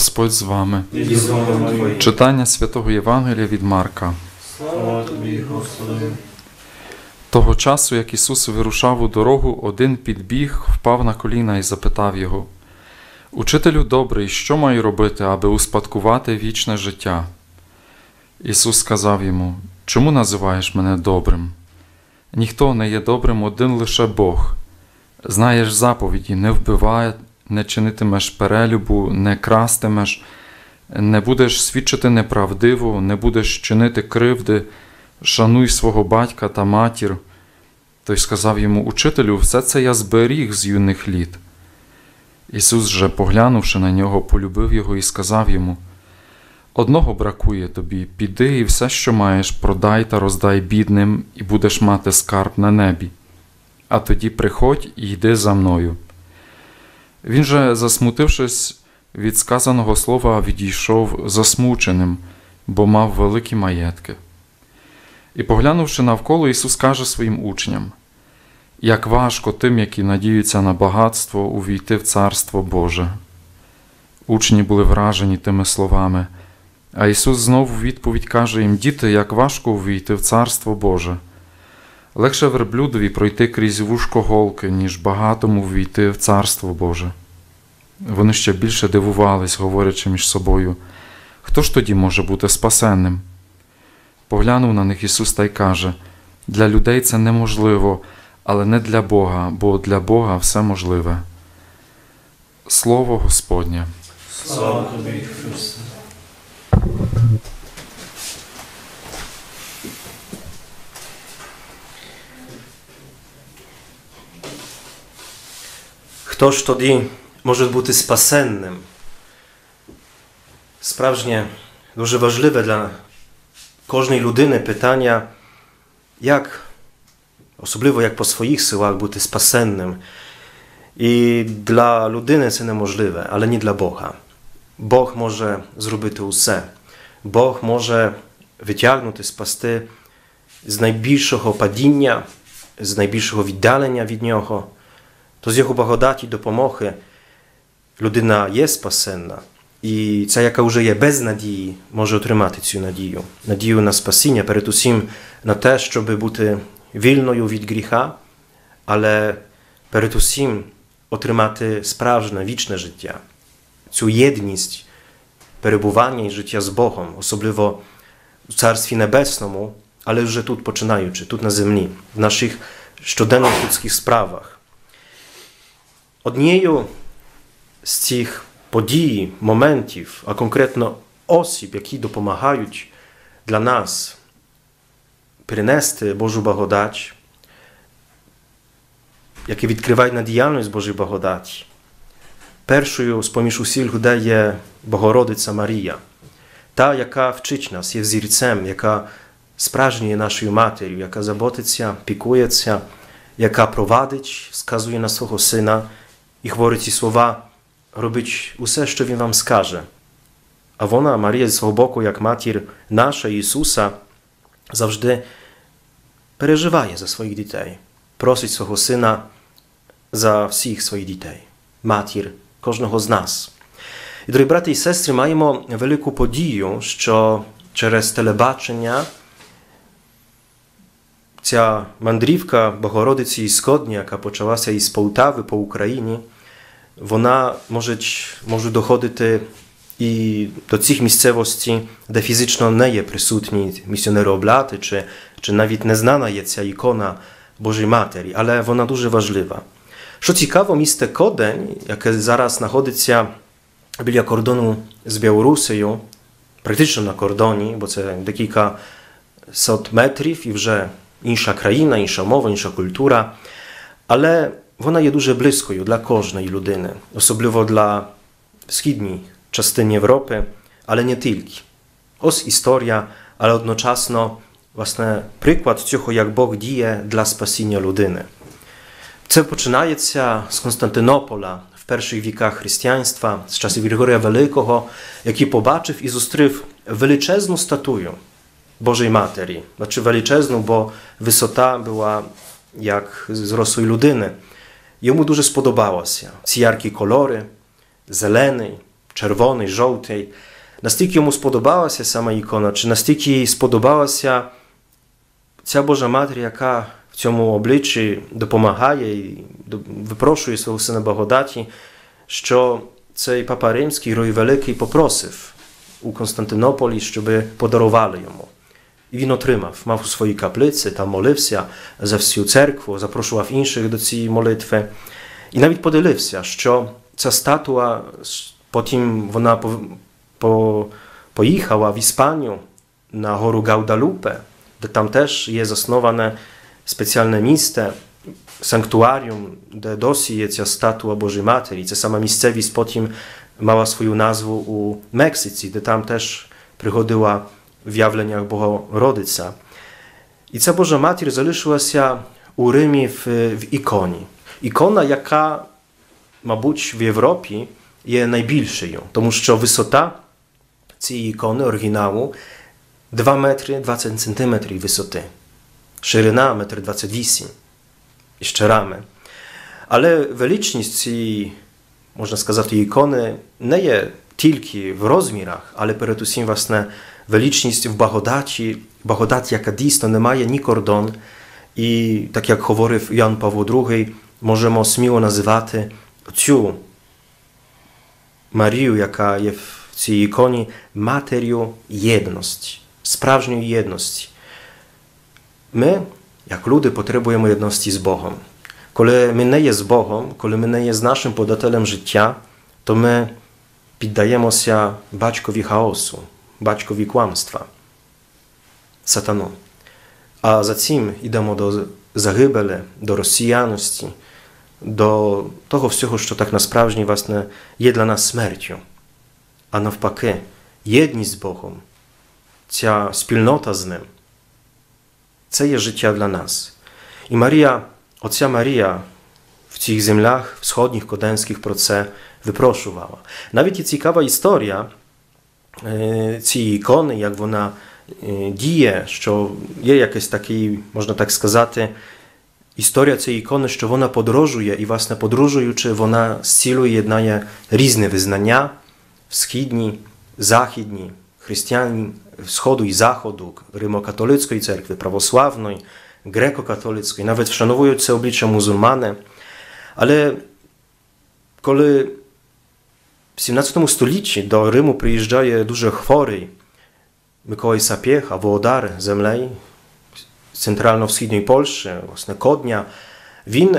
Господь з вами. і з Твоїм. Читання святого Євангелія від Марка. Слава Тобі, Господи. Того часу, як Ісус вирушав у дорогу, один підбіг, впав на коліна і запитав його: Учителю добрий, що маю робити, аби успадкувати вічне життя? Ісус сказав йому: Чому називаєш мене добрим? Ніхто не є добрим, один лише Бог. Знаєш заповіді, не вбивай, не чинитимеш перелюбу, не крастимеш, не будеш свідчити неправдиво, не будеш чинити кривди, шануй свого батька та матір. Той сказав йому, Учителю, все це я зберіг з юних літ. Ісус же, поглянувши на нього, полюбив його і сказав йому: Одного бракує тобі, піди і все, що маєш, продай та роздай бідним, і будеш мати скарб на небі. А тоді приходь і йди за мною. Він же, засмутившись від сказаного слова, відійшов засмученим, бо мав великі маєтки. І поглянувши навколо, Ісус каже своїм учням: як важко тим, які надіються на багатство, увійти в Царство Боже. Учні були вражені тими словами, а Ісус знову в відповідь каже їм: Діти, як важко увійти в Царство Боже. Легше верблюдові пройти крізь вушко голки, ніж багатому ввійти в Царство Боже. Вони ще більше дивувались, говорячи між собою, хто ж тоді може бути спасенним? Поглянув на них Ісус та й каже: для людей це неможливо, але не для Бога, бо для Бога все можливе. Слово Господнє. Слава Тобі, Христе. Хто ж тоді може бути спасенним? Справжнє дуже важливе для кожної людини питання, як, особливо як по своїх силах бути спасенним. І для людини це неможливе, але не для Бога. Бог може зробити усе. Бог може витягнути, спасти з найбільшого падіння, з найбільшого віддалення від Нього. То з Його благодаті допомоги людина є спасенна. І ця, яка вже є без надії, може отримати цю надію. Надію на спасіння, передусім на те, щоб бути вільною від гріха, але передусім отримати справжнє вічне життя, цю єдність перебування і життя з Богом, особливо в Царстві Небесному, але вже тут починаючи, тут на землі, в наших щоденних людських справах. Однією з цих подій, моментів, а конкретно осіб, які допомагають для нас перенести Божу благодать, які відкривають на діяльність Божої благодаті. Першою з поміж усіх людей є Богородиця Марія, та, яка вчить нас, є взірцем, яка справжня є нашою матір'ю, яка заботиться, пікується, яка провадить, сказує на свого сина і говорить ці слова, робить усе, що Він вам скаже. А вона, Марія, зі свого боку, як матір наша Ісуса, завжди переживає за своїх дітей, просить свого сина за всіх своїх дітей, матір кожного з нас. І, дорогі брати і сестри, маємо велику подію, що через телебачення ця мандрівка Богородиці Ісходні, яка почалася із Полтави по Україні, вона може, може доходити і до цих місцевостей, де фізично не є присутні місіонери-обляти, чи, чи навіть не знана є ця ікона Божої Матері, але вона дуже важлива. Що цікаво, місто Кодень, яке зараз знаходиться біля кордону з Білорусею, практично на кордоні, бо це декілька сот метрів і вже інша країна, інша мова, інша культура, але вона є дуже близькою для кожної людини, особливо для східній частини Європи, але не тільки. Ось історія, але одночасно власне приклад цього, як Бог діє для спасіння людини. Це починається з Константинополя в перших віках християнства, з часів Григорія Великого, який побачив і зустрів величезну статую Божої Матері. Значить величезну, бо висота була як зрослої людини. Йому дуже сподобалося ці яркі кольори, зелений, червоний, жовтий. Настільки йому сподобалася сама ікона, чи настільки їй сподобалася ця Божа Матір, яка в цьому обличчі допомагає і випрошує свого сина благодаті, що цей папа римський Рой Великий попросив у Константинополі, щоб подарували йому. І він отримав, мав у своїй каплиці, там молився за всю церкву, запрошував інших до цієї молитви. І навіть поділився, що ця статуа, потім вона по, по, поїхала в Іспанію на гору Гаудалупе, де там теж є засноване спеціальне місце, санктуаріум, де досі є ця статуа Божої Матері. Ця сама місцевість потім мала свою назву у Мексиці, де там теж приходила в явленнях Богородиця. І ця Божа Матір залишилася у Римі в, в іконі. Ікона, яка, мабуть, в Європі є найбільшою, тому що висота цієї ікони оригіналу 2 метри 20 сантиметрів висоти, ширина 1,28 м. І ще рами. Але величність цієї, можна сказати, ікони не є тільки в розмірах, але передусім, власне, величність в благодаті, благодать, яка дійсно не має ні кордон. І так як говорив Ян Павло II, можемо сміло називати цю Марію, яка є в цій іконі, матерію єдності, справжньої єдності. Ми, як люди, потребуємо єдності з Богом. Коли ми не є з Богом, коли ми не є з нашим подателем життя, то ми піддаємося батькові хаосу, батькові кłamstwa, сатану. А за цим йдемо до загибелі, до розсіяності, до того всього, що так насправді власне, є для нас смертю. А навпаки, єдність з Богом, ця спільнота з Ним, це є життя для нас. І Марія, оця Марія цих землях wschodnich, коденських про це випрошувала. Навіть і цікава історія цієї ікони, як вона діє, що є якийсь такий, можна так сказати, історія цієї ікони, що вона подорожує, і, власне, подорожуючи, вона зцілює, єднає різні визнання східні, західні, християн Сходу і Заходу, Римокатолицької церкви, православної, греко-католицької, навіть вшановують це обличчя мусульмани. Але коли в 17 столітті до Риму приїжджає дуже хворий Миколай Сапiecha, володар землі центрально-східної Польщі, власне, Кодня, він,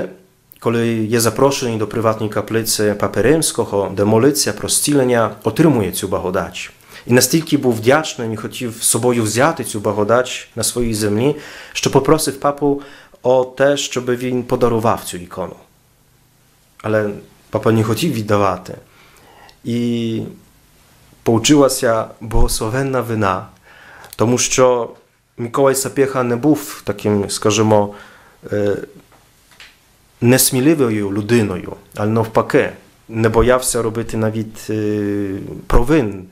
коли є запрошений до приватної каплиці Папи Римського, де молиться про зцілення, отримує цю благодать. І настільки був вдячний і хотів з собою взяти цю благодать на своїй землі, що попросив папу о те, щоб він подарував цю ікону. Але папа не хотів віддавати. І получилася благословенна вина, тому що Миколай Сапєха не був таким, скажімо, несміливою людиною, але навпаки, не боявся робити навіть провин.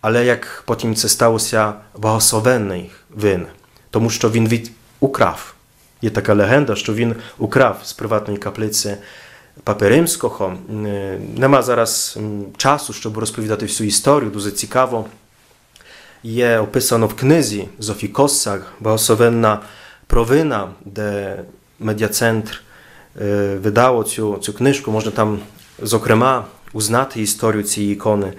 Але як потім це сталося благословенний вин, тому що він від украв. Є така легенда, що він украв з приватної каплиці Папи Римського. Нема зараз часу, щоб розповідати всю історію, дуже цікаво. Є описано в книзі Зофі Коссак, благословенна провина, де медіацентр видало цю, цю книжку. Можна там, зокрема, узнати історію цієї ікони.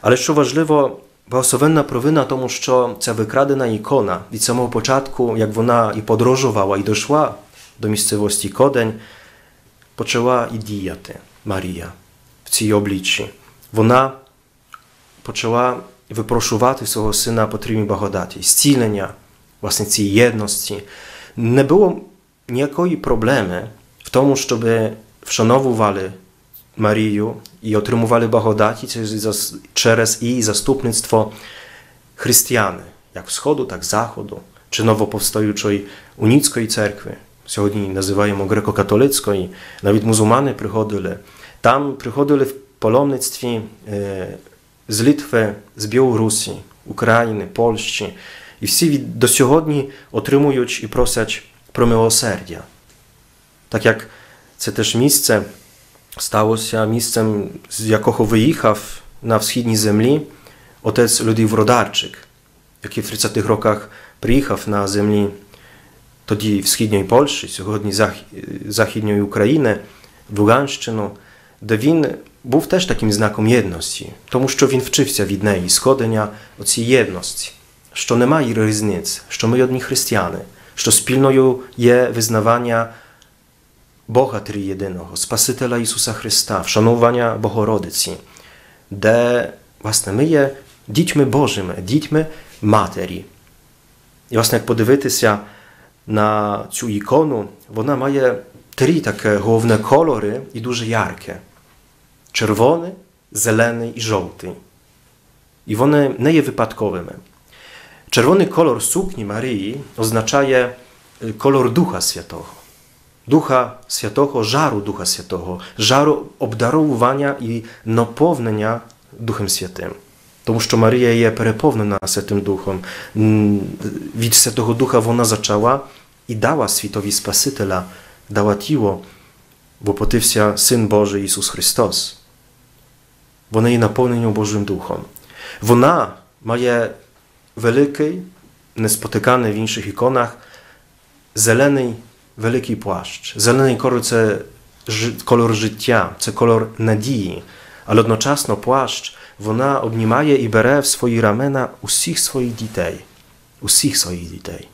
Але що важливо, благословенна провина, тому що ця викрадена ікона від самого початку, як вона і подорожувала, і дійшла до місцевості Кодень, почала і діяти Марія в цій обличчі. Вона почала випрошувати свого сина потрібні благодаті, зцілення, власне, цієї єдності. Не було ніякої проблеми в тому, щоб вшановували Марію і отримували благодаті через її заступництво християни, як Сходу, так і Заходу, чи новоповстаючої уніцької церкви. Сьогодні називаємо греко-католицької, навіть мусульмани приходили. Там приходили в паломництві з Литви, з Білорусі, України, Польщі. І всі до сьогодні отримують і просять про милосердя. Так як це теж місце сталося місцем, з якого виїхав на wschodniej землі отець Людвig Вродарчик, який в 30-х роках приїхав на землі тоді в східній Польщі, сьогодні Зах- Західньої України, в Луганщину, де він був теж таким знаком єдності, тому що він вчився від неї сходення оцій єдності, що немає різниць, що ми одні християни, що спільною є визнавання Бога Трієдиного, Спасителя Ісуса Христа, вшанування Богородиці, де власне ми є дітьми Божими, дітьми Матері. І власне, як подивитися на цю ікону, вона має три таке головне кольори і дуже ярке: червоний, зелений і жовтий. І вони не є випадковими. Червоний колор sukni Марії означає е, колор Духа Святого. Духа Святого, жару Духа Святого, жару обдаровування і наповнення Духом Святим. Тому що Марія є переповнена Святим Духом. М, Від Святого Духа вона зачала і дала світові Спасителя, дала тіло, бо потився Син Божий Ісус Христос. Вони є наповнені Божим Духом. Вона має великий, неспотиканий в інших іконах, зелений великий плащ. Зелений колор це жи- колор життя, це колор надії. Але одночасно плащ вона обнімає і бере в свої рамена усіх своїх дітей. Усіх своїх дітей.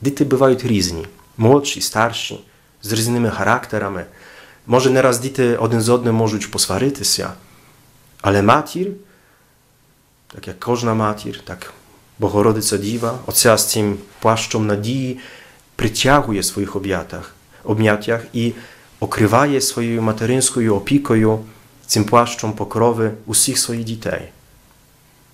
Діти бувають різні, молодші, старші, з різними характерами. Може, не раз діти один з одним можуть посваритися, але матір, так як кожна матір, так Богородиця Діва, оця з цим плащом надії притягує своїх об'ятах, обняттях і окриває своєю материнською опікою цим плащом покрови усіх своїх дітей.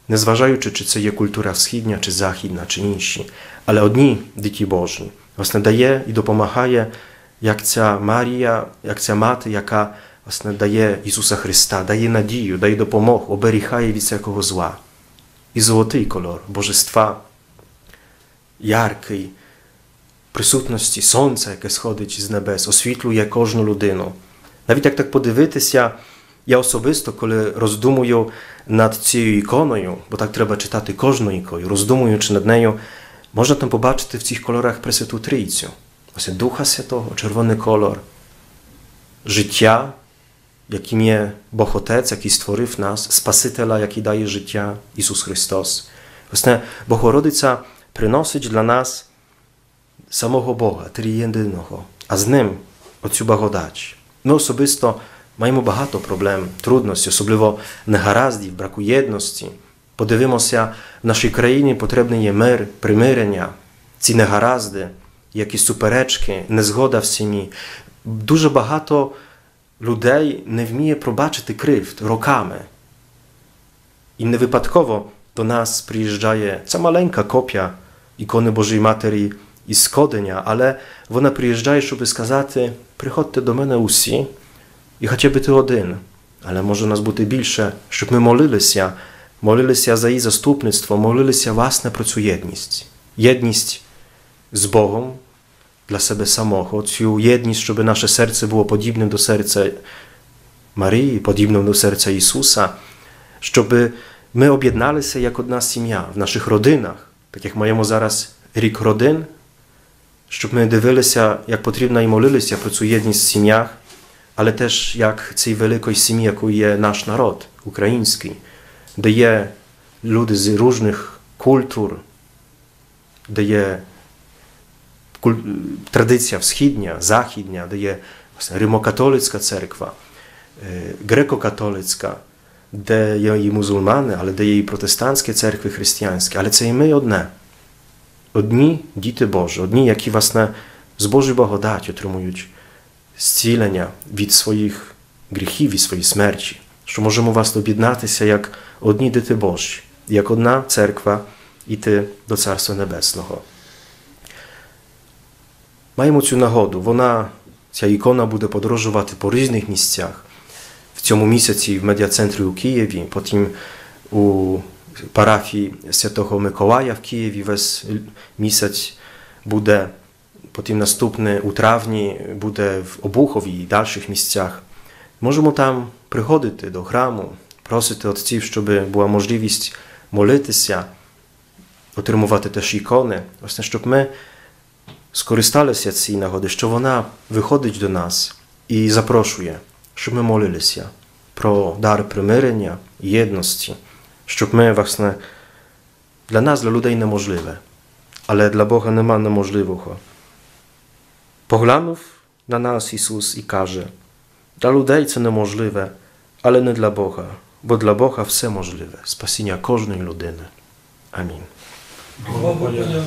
Незважаючи, чи це є культура східня, чи західна, чи інші, але одні діти Божі, власне, дає і допомагає, як ця Марія, як ця мати, яка власне дає Ісуса Христа, дає надію, дає допомогу, оберігає від всякого зла. І золотий колор Божества, яркий, присутності сонця, яке сходить з небес, освітлює кожну людину. Навіть як так подивитися, я особисто, коли роздумую над цією іконою, бо так треба читати кожну ікою, роздумуючи над нею, можна там побачити в цих кольорах Пресвяту Трійцю. Ось Духа Святого, червоний колор, життя, яким є Бог Отець, який створив нас, Спасителя, який дає життя, Ісус Христос. Власне, Богородиця приносить для нас самого Бога, трієдиного, а з ним оцю благодать. Ми особисто Маємо багато проблем, трудностей, особливо негараздів, браку єдності. Подивимося, в нашій країні потрібний є мир, примирення, ці негаразди, якісь суперечки, незгода в сім'ї. Дуже багато людей не вміє пробачити кривд роками. І не випадково до нас приїжджає ця маленька копія ікони Божої Матері із Скодення, але вона приїжджає, щоб сказати: приходьте до мене усі, і хоча б ти один, але може нас бути більше, щоб ми молилися, молилися за її заступництво, молилися власне про цю єдність. Єдність з Богом для себе самого, цю єдність, щоб наше серце було подібним до серця Марії, подібним до серця Ісуса, щоб ми об'єдналися як одна сім'я в наших родинах, так як маємо зараз рік родин, щоб ми дивилися, як потрібно і молилися про цю єдність в сім'ях, але теж як цій сім'ї, якою є наш народ український, де є люди з різних культур, де є традиція східня, західня, де є римокатолицька церква, греко-католицька, де є і мусульмани, але де є і протестантські церкви християнські, але це і ми одне. Одні діти Божі, одні, які власне з Божої благодаті отримують зцілення від своїх гріхів, від своєї смерті, що можемо вас об'єднатися як одні діти Божі, як одна церква іти до Царства Небесного. Маємо цю нагоду. Вона, ця ікона буде подорожувати по різних місцях. В цьому місяці в медіа-центрі у Києві, потім у парафії Святого Миколая в Києві весь місяць буде, потім наступне у травні буде в Обухові і дальших місцях. Можемо там приходити до храму, просити отців, щоб була можливість молитися, отримувати теж ікони, власне, щоб ми скористалися цієї нагоди, що вона виходить до нас і запрошує, щоб ми молилися про дар примирення, єдності, щоб ми, власне, для нас, для людей неможливе, але для Бога нема неможливого. Поглянув на нас Ісус і каже, для людей це неможливе, але не для Бога, бо для Бога все можливе, спасіння кожної людини. Амінь. Богу подяка.